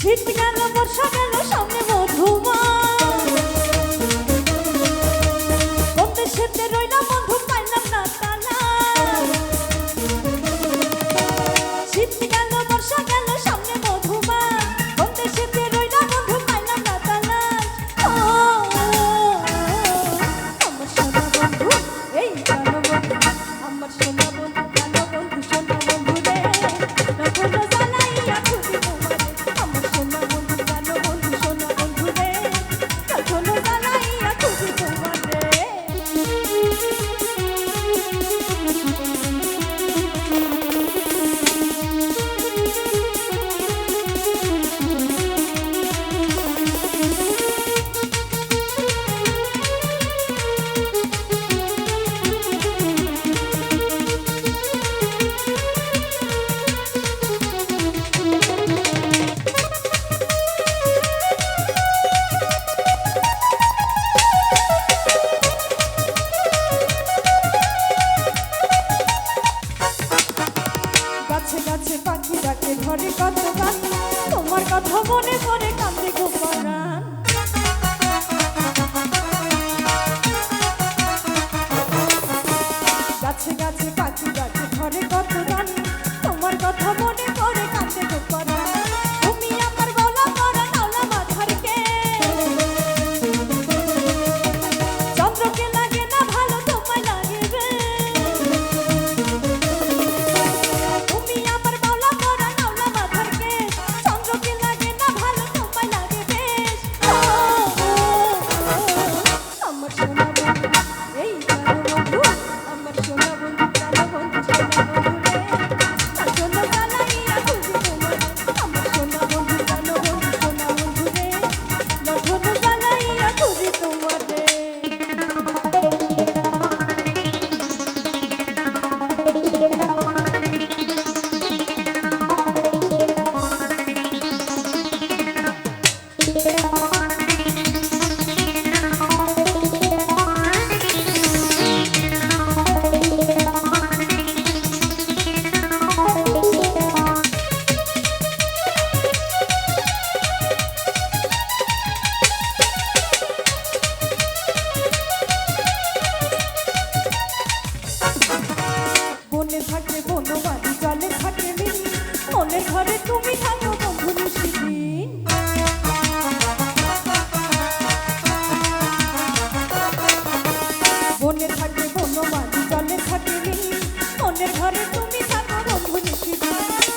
শীত গেল বর্ষা গেল সামনে ডাকে ঘরে কত গান তোমার কথা মনে পড়ে কান্দে গোপরান গাছে গাছে পাখি গাছে ঘরে কত গান তোমার কথা মনে পড়ে কান্দে গোপরান তুমি থাকো বন্ধু নিশিদিন